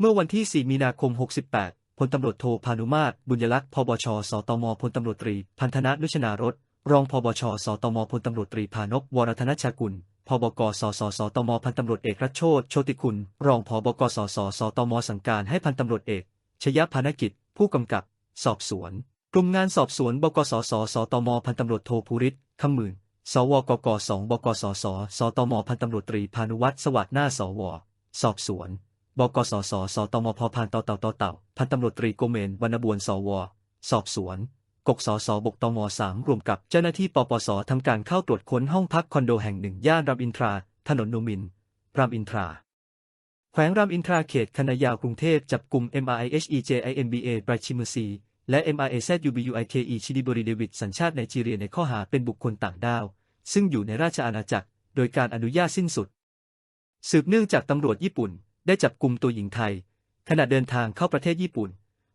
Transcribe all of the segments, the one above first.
เมื่อวันที่ 4 มีนาคม 68 พลตำรวจโทพานุมาตร บุญยลักษณ์ พบช สตม พลตำรวจตรี พันธนะนุชนารสรองพบช สตม พลตำรวจตรีพานพ วรธนชกุล พบก สสสตม พันตำรวจเอกรัชโชตโชติคุณ รองพบก สสสตม สั่งการให้พันตำรวจเอก ชยพานกิจ ผู้กำกับ สอบสวน กลุ่มงานสอบสวน บก สสสตม พันตำรวจโทภูริศคำหมื่น สวกกสบก สสสตม พันตำรวจตรีพานุวัฒน์ สวัสดิ์หน้า สว สอบสวน บกสสสตมพพานตเต่าตเต่าพันตำรวจตรีโกเมนวรรณบวนสว สอบสวน กกสสบกตมสามรวมกับเจ้าหน้าที่ปปสทำการเข้าตรวจค้นห้องพักคอนโดแห่งหนึ่งย่านรามอินทรา ถนนนมิน รามอินทราแขวงรามอินทราเขตคณะยาวกรุงเทพจับกลุ่ม MRIHEJIMBA บราชิมซีและ MRAZUBUIKE ชิดิบริเดวิดสัญชาติไนจีเรียในข้อหาเป็นบุคคลต่างด้าว ซึ่งอยู่ในราชอาณาจักร โดยการอนุญาตสิ้นสุด สืบเนื่องจากตำรวจญี่ปุ่น ได้จับกลุ่มตัวหญิงไทย ขณะเดินทางเข้าประเทศญี่ปุ่น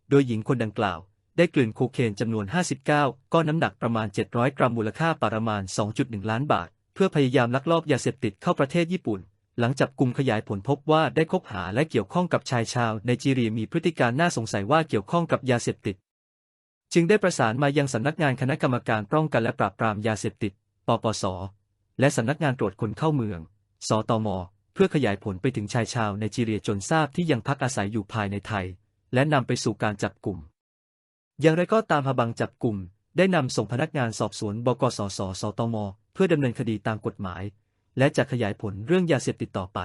โดยหญิงคนดังกล่าว ได้กลืนโคเคนจำนวน 59 ก้อนน้ำหนักประมาณ 700 กรัมมูลค่าประมาณ 2.1 ล้านบาท เพื่อพยายามลักลอบยาเสพติดเข้าประเทศญี่ปุ่น หลังจับกลุ่มขยายผลพบว่าได้คบหาและเกี่ยวข้องกับชายชาวไนจีเรียมีพฤติการน่าสงสัยว่าเกี่ยวข้องกับยาเสพติด จึงได้ประสานมายังสำนักงานคณะกรรมการป้องกันและปราบปรามยาเสพติด ปปส และสำนักงานตรวจคนเข้าเมือง สตม เพื่อขยายผลไปถึงชายชาวไนจีเรียจนทราบที่ยังพักอาศัยอยู่ภายในไทย และนำไปสู่การจับกลุ่ม อย่างไรก็ตามพบังจับกลุ่ม ได้นำส่งพนักงานสอบสวนบกสสสตม เพื่อดำเนินคดีตามกฎหมาย และจะขยายผลเรื่องยาเสพติดต่อไป